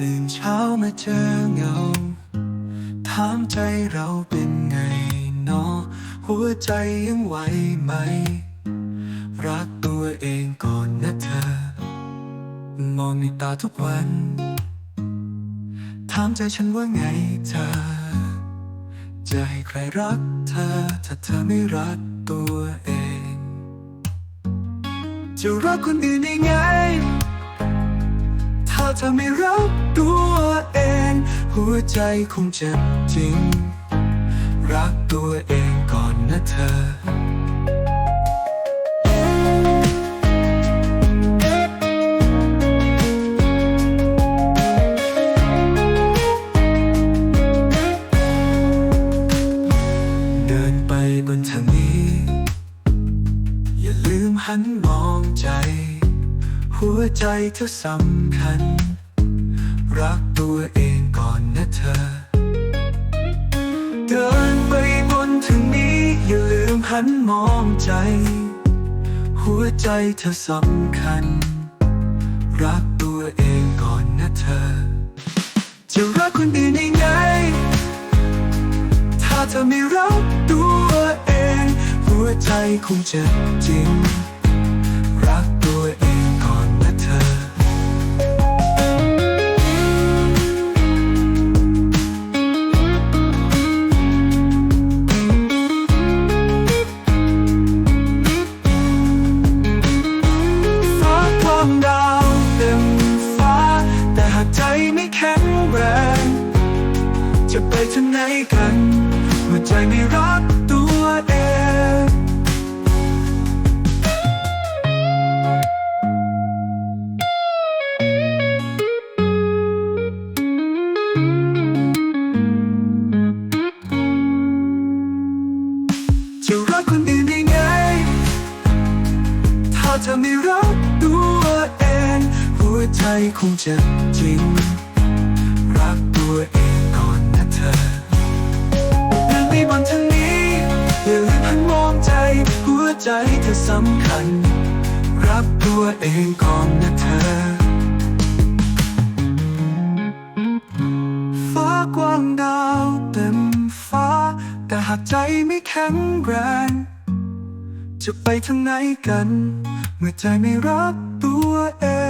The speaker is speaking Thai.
เจอเงา ถามใจเราเป็นไงเนาะหัวใจยังไหวไหม รักตัวเองก่อนนะเธอ มองในตาทุกวัน ถามใจฉันว่าไงเธอ จะให้ใครรักเธอ ถ้าเธอไม่รักตัวเอง จะรักคนอื่นได้ไง ถ้าเธอไม่รักตัวเอง หัวใจคงเจ็บจริง รักตัวเองก่อนนะเธอเดินไปบนทางนี้ อย่าลืมหันมองใจ หัวใจเธอสำคัญ รักตัวเองก่อนนะเธอ เดินไปบนทางนี้ อย่าลืมหันมองใจ หัวใจเธอสำคัญ รักตัวเองก่อนนะเธอ จะรักคนอื่นได้ไง ถ้าเธอไม่รักตัวเอง หัวใจคงจ็บจริง ฟ้ากว้างดาวเต็มฟ้า แต่หากใจไม่แข็งแรง จะไปทางไหนกัน เมื่อใจไม่รักตัวเองจะรักคนอื่นได้ไง ถ้าเธอไม่รัก วใจคงจ็บจริง รักตัวเองก่อนนะเธอเดินไปบนทางนี้อย่าลืมหันมองใจ หัวใจเธอสำคัญ รักตัวเองก่อนนะเธอ ฟ้ากว้างดาวเต็มฟ้า แต่หากใจไม่แข็งแรง จะไปทางไหนกัน เมื่อใจไม่รักตัวเอง